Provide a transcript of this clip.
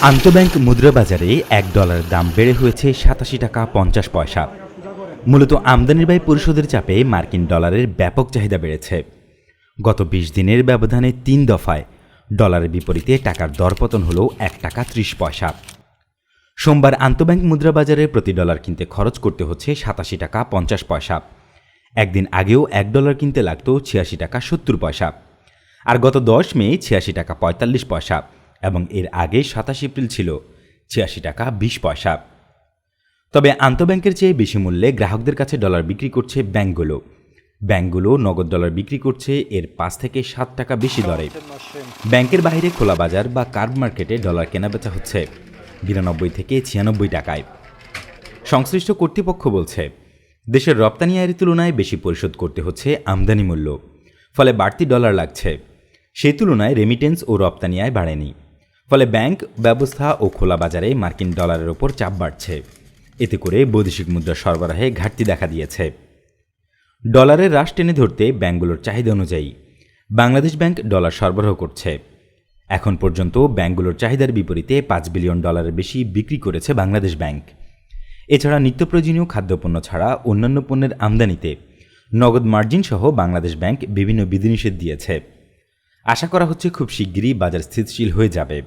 আন্তঃব্যাংক মুদ্রা বাজারে এক ডলার দাম বেড়ে হয়েছে সাতাশি টাকা পঞ্চাশ পয়সা। মূলত আমদানির ব্যয় পরিশোধের চাপে মার্কিন ডলারের ব্যাপক চাহিদা বেড়েছে। গত বিশ দিনের ব্যবধানে তিন দফায় ডলারের বিপরীতে টাকার দরপতন হল এক টাকা ত্রিশ পয়সা। সোমবার আন্তঃব্যাংক মুদ্রা বাজারে প্রতি ডলার কিনতে খরচ করতে হচ্ছে সাতাশি টাকা পঞ্চাশ পয়সা। একদিন আগেও এক ডলার কিনতে লাগতো ছিয়াশি টাকা সত্তর পয়সা। আর গত দশ মে ছিয়াশি টাকা পঁয়তাল্লিশ পয়সা। এবং এর আগে সাতাশ এপ্রিল ছিল, ছিয়াশি টাকা বিশ পয়সা। তবে আন্তঃব্যাংকের চেয়ে বেশি মূল্যে গ্রাহকদের কাছে ডলার বিক্রি করছে ব্যাংকগুলো। ব্যাংকগুলো নগদ ডলার বিক্রি করছে এর পাঁচ থেকে সাত টাকা বেশি দরে। ব্যাংকের বাইরে খোলা বাজার বা কার্ড মার্কেটে ডলার কেনাবেচা হচ্ছে, বিরানব্বই থেকে ছিয়ানব্বই টাকায়। সংশ্লিষ্ট কর্তৃপক্ষ বলছে, দেশের রপ্তানি আয়ের তুলনায় বেশি পরিশোধ করতে হচ্ছে আমদানি মূল্য, ফলে বাড়তি ডলার লাগছে। সেই তুলনায় রেমিটেন্স ও রপ্তানি আয় বাড়েনি। ফলে ব্যাংক, ব্যবস্থা ও খোলা বাজারে মার্কিন ডলারের ওপর চাপ বাড়ছে। এতে করে বৈদেশিক মুদ্রা সরবরাহে ঘাটতি দেখা দিয়েছে। ডলারের হ্রাস টেনে ধরতে ব্যাংকগুলোর চাহিদা অনুযায়ী বাংলাদেশ ব্যাংক ডলার সরবরাহ করছে। এখন পর্যন্ত ব্যাংকগুলোর চাহিদার বিপরীতে পাঁচ বিলিয়ন ডলারের বেশি বিক্রি করেছে বাংলাদেশ ব্যাংক। এছাড়া নিত্য প্রয়োজনীয় খাদ্যপণ্য ছাড়া অন্যান্য পণ্যের আমদানিতে নগদ মার্জিন সহ বাংলাদেশ ব্যাংক বিভিন্ন বিধিনিষেধ দিয়েছে। আশা করা হচ্ছে খুব শিগগিরই বাজার স্থিতিশীল হয়ে যাবে।